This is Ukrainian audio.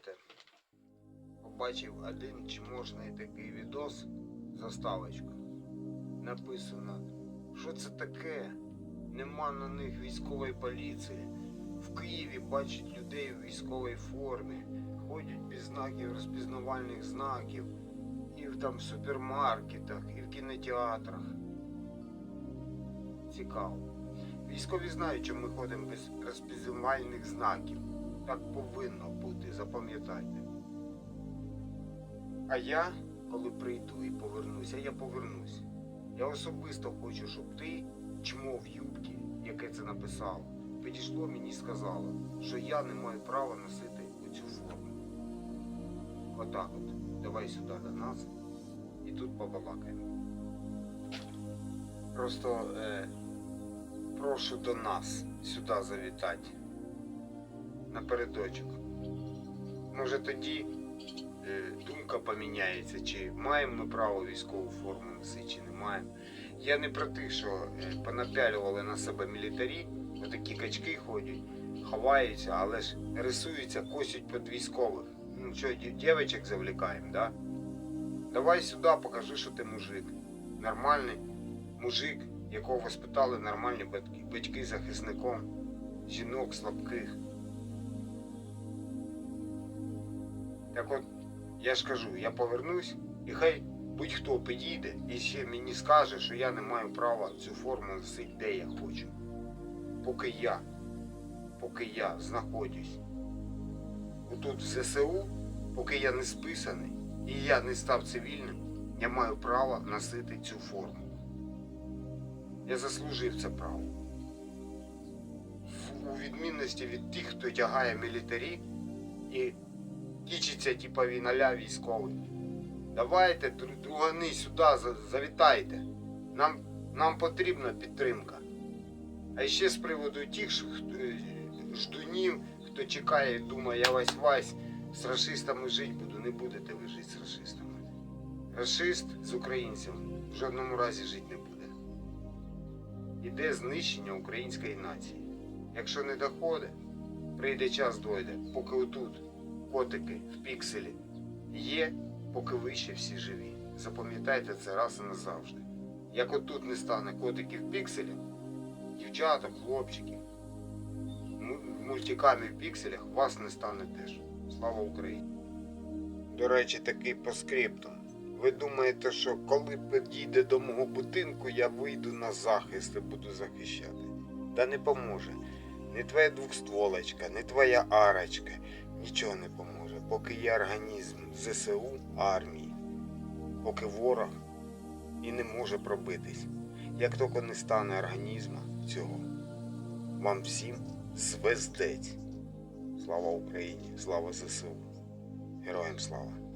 знаєте, побачив один чможний такий відос, заставочку. Написано, що це таке? Нема на них військової поліції. В Києві бачать людей у військовій формі, ходять без знаків розпізнавальних знаків, і в там супермаркетах, і в кінотеатрах. Цікаво. Військові знають, що ми ходимо без розпізнавальних знаків. Так повинно бути, запам'ятайте. А я, коли прийду і повернуся, я повернусь. Я особисто хочу, щоб ти, чмо в юбці, яке це написало, підійшло мені і сказало, що я не маю права носити цю форму. Отак от. Давай сюди до нас і тут побалакаємо. Просто е, прошу до нас сюди завітати. Напередочок. Може тоді е, думка поміняється, чи маємо ми право військову форму носити, чи не маємо. Я не про тих, що е, понапялювали на себе мілітарі, отакі качки ходять, ховаються, але ж рисуються, косять під військових. Ну що, дів- дівчаток завлікаємо, да? Давай сюди, покажи, що ти мужик. Нормальний мужик, якого воспитали нормальні батьки, батьки захисником, жінок слабких. Так от, я ж кажу, я повернусь, і хай будь-хто підійде і ще мені скаже, що я не маю права цю форму носити, де я хочу. Поки я, поки я знаходжусь отут в ЗСУ, поки я не списаний і я не став цивільним, я маю право носити цю форму. Я заслужив це право. У відмінності від тих, хто тягає мілітарі і тічиться, типа він аля військовий. Давайте, другани, сюди завітайте. Нам, нам потрібна підтримка. А ще з приводу тих е, ждунів, хто чекає і думає, я вась вась з расистами жити буду, не будете ви жити з расистами. Расист з українцем в жодному разі жити не буде. Іде знищення української нації. Якщо не доходить, прийде час дойде, поки отут котики в пікселі є, поки ви ще всі живі. Запам'ятайте це раз і назавжди. Як отут не стане котиків в пікселі, дівчаток, хлопчиків, му- в мультикамі в пікселях вас не стане теж. Слава Україні! До речі, такий по скриптам. Ви думаєте, що коли підійде до мого будинку, я вийду на захист і буду захищати? Та не поможе. Не твоя двохстволочка, не твоя арочка, нічого не поможе, поки є організм ЗСУ армії, поки ворог і не може пробитись. Як тільки не стане організма цього, вам всім звездець. Слава Україні, слава ЗСУ. Героям слава!